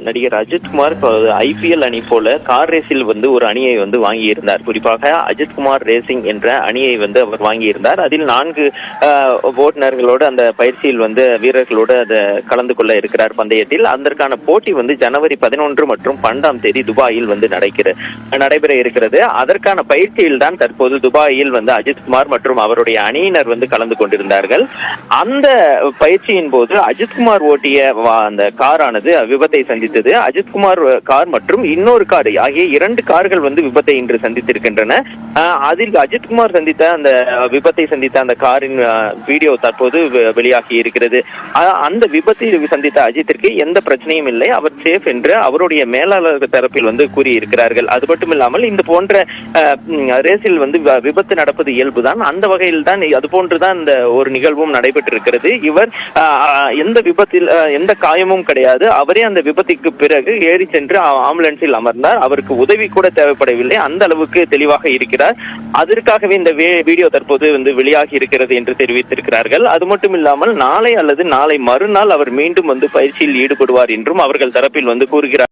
நடிகர் அஜித்குமார் ஐபிஎல் அணி போல கார் ரேஸில் வந்து ஒரு அணியை வந்து வாங்கியிருந்தார். குறிப்பாக அஜித்குமார் ரேசிங் என்ற அணியை வந்து அவர் வாங்கியிருந்தார். அதில் நான்கு ஓட்டுநர்களோடு அந்த பயிற்சியில் வந்து வீரர்களோடு அதை கலந்து கொள்ள இருக்கிறார் பந்தயத்தில். அதற்கான போட்டி வந்து ஜனவரி பதினொன்று மற்றும் பன்னெண்டாம் தேதி துபாயில் வந்து நடக்கிற நடைபெற இருக்கிறது. அதற்கான பயிற்சியில் தான் தற்போது துபாயில் வந்து அஜித்குமார் மற்றும் அவருடைய அணியினர் வந்து கலந்து கொண்டிருந்தார்கள். அந்த பயிற்சியின் போது அஜித்குமார் ஓட்டிய வா- அந்த காரானது விபத்தை சந்தித்தது அஜித்குமார் கார் மற்றும் இன்னொரு கார் ஆகிய இரண்டு கார்கள் வந்து விபத்தை இன்று சந்தித்திருக்கின்றன. அதில் அஜித்குமார் சந்தித்த அந்த விபத்தை சந்தித்த அந்த காரின் வீடியோ தற்போது வெளியாகி இருக்கிறது. அந்த விபத்தில் சந்தித்த அஜித்திற்கு எந்த பிரச்சனையும் இல்லை. அவர் சேஃப் என்று அவருடைய மேலாளர் தரப்பில் வந்து கூறியிருக்கிறார்கள். அது மட்டும் இல்லாமல் இந்த போன்ற ரேஸில் வந்து விபத்து நடப்பது இயல்புதான். அந்த வகையில் தான் அது போன்றுதான் இந்த ஒரு நிகழ்வும் நடைபெற்றிருக்கிறது. இவர் ஆஹ், எந்த விபத்தில் எந்த காயமும் கிடையாது. அவரே அந்த விபத்துக்கு பிறகு ஏறி சென்று ஆம்புலன்ஸில் அமர்ந்தார். அவருக்கு உதவி கூட தேவைப்படவில்லை. அந்த அளவுக்கு தெளிவாக இருக்கிறார். அதற்காகவே இந்த வீடியோ தற்போது வந்து வெளியாகி இருக்கிறது என்று தெரிவித்திருக்கிறார்கள். அது மட்டும் இல்லாமல் நாளை அல்லது நாளை மறுநாள் அவர் மீண்டும் வந்து பயிற்சியில் ஈடுபடுவார் என்றும் அவர்கள் தரப்பில் வந்து கூறுகிறார்.